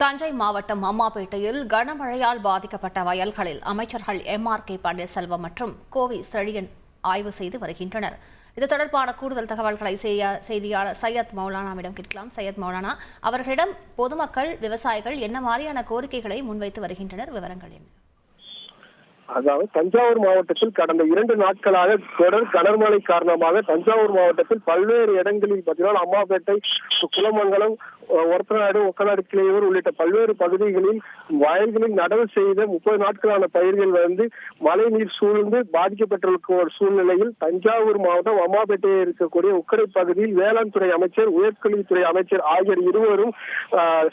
தஞ்சை மாவட்டம் அம்மாபேட்டையில் கனமழையால் பாதிக்கப்பட்ட வயல்களில் அமைச்சர்கள் எம் ஆர் கே பன்னீர்செல்வம் மற்றும் கோவி செழியன் ஆய்வு செய்து வருகின்றனர். இது தொடர்பான கூடுதல் தகவல்களை செய்ய செய்தியாளர் சையத் மௌலானாவிடம் கேட்கலாம். சையத் மௌலானா அவர்களிடம் பொதுமக்கள் விவசாயிகள் என்ன மாதிரியான கோரிக்கைகளை முன்வைத்து வருகின்றனர்? விவரங்கள் என்ன அதாவது தஞ்சாவூர் மாவட்டத்தில் கடந்த இரண்டு நாட்களாக தொடர் கனமழை காரணமாக தஞ்சாவூர் மாவட்டத்தில் பல்வேறு இடங்களில் பார்த்தீங்கன்னா அம்மாபேட்டை குலமங்கலம் அஹ், ஒரத்தநாடு ஒக்கநாடு கிளையூர் உள்ளிட்ட பல்வேறு பகுதிகளில் வயல்களில் நடவு செய்த முப்பது நாட்களான பயிர்கள் வந்து மழை நீர் சூழ்ந்து பாதிக்கப்பட்டிருக்கும் ஒரு சூழ்நிலையில் தஞ்சாவூர் மாவட்டம் அம்மாபேட்டையில் இருக்கக்கூடிய உக்கடை பகுதியில் வேளாண் துறை அமைச்சர் உயர்கல்வித்துறை அமைச்சர் ஆகியோர் இருவரும்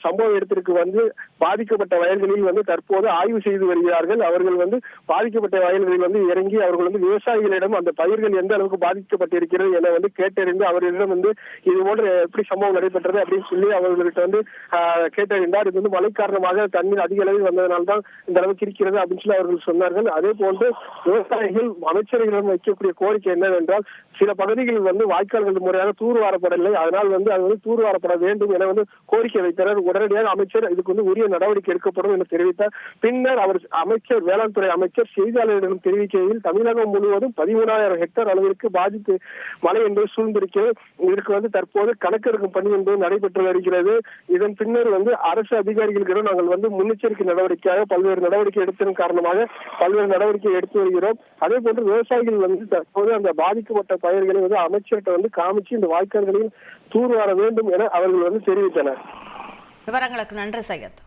சம்பவ இடத்திற்கு வந்து பாதிக்கப்பட்ட வயல்களில் வந்து தற்போது ஆய்வு செய்து வருகிறார்கள். அவர்கள் வந்து பாதிக்கப்பட்ட வயல்களில் வந்து இறங்கி அவர்கள் வந்து விவசாயிகளிடம் அந்த பயிர்கள் எந்த அளவுக்கு பாதிக்கப்பட்டிருக்கிறது என வந்து கேட்டறிந்து அவர்களிடம் வந்து இது போன்ற எப்படி சம்பவம் நடைபெற்றது அப்படின்னு சொல்லி அவர்கள்ட்ட வந்து கேட்டறிந்தார். இது வந்து மழை காரணமாக தண்ணீர் அதிக அளவில் வந்ததனால தான் இந்த அளவுக்கு இருக்கிறது அப்படின்னு சொல்லி அவர்கள் சொன்னார்கள். அதே போன்று விவசாயிகள் அமைச்சர்களிடம் வைக்கக்கூடிய கோரிக்கை என்னவென்றால் சில பகுதிகளில் வந்து வாய்க்கால்கள் முறையாக தூர்வாரப்படவில்லை. அதனால் வந்து அது வந்து தூர்வாரப்பட வேண்டும் என வந்து கோரிக்கை வைத்தனர். உடனடியாக அமைச்சர் இதுக்கு வந்து உரிய நடவடிக்கை எடுக்கப்படும் என தெரிவித்தார். பின்னர் அவர் அமைச்சர் வேளாண் துறை அமைச்சர் செய்தியாளர்களிடம் தெரிவிக்கையில் தமிழகம் முழுவதும் பதிமூணாயிரம் ஹெக்டேர் அளவிற்கு பாதித்து மழை என்பது சூழ்ந்திருக்கிறது. இதற்கு வந்து தற்போது கணக்கெடுக்கும் பணி என்பது நடைபெற்று வருகிறது. இதன் பின்னர் வந்து அரசு அதிகாரிகளிடம் நாங்கள் வந்து முன்னெச்சரிக்கை நடவடிக்கையாக பல்வேறு நடவடிக்கை எடுத்ததன் காரணமாக பல்வேறு நடவடிக்கை எடுத்து வருகிறோம். அதே போன்று விவசாயிகள் வந்து தற்போது அந்த பாதிக்கப்பட்ட பயிர்களை வந்து அமைச்சர்கிட்ட வந்து காமிச்சு இந்த வாய்க்கால்களில் தூர்வார வேண்டும் என அவர்கள் வந்து தெரிவித்தனர். விவரங்களுக்கு நன்றி சையத்.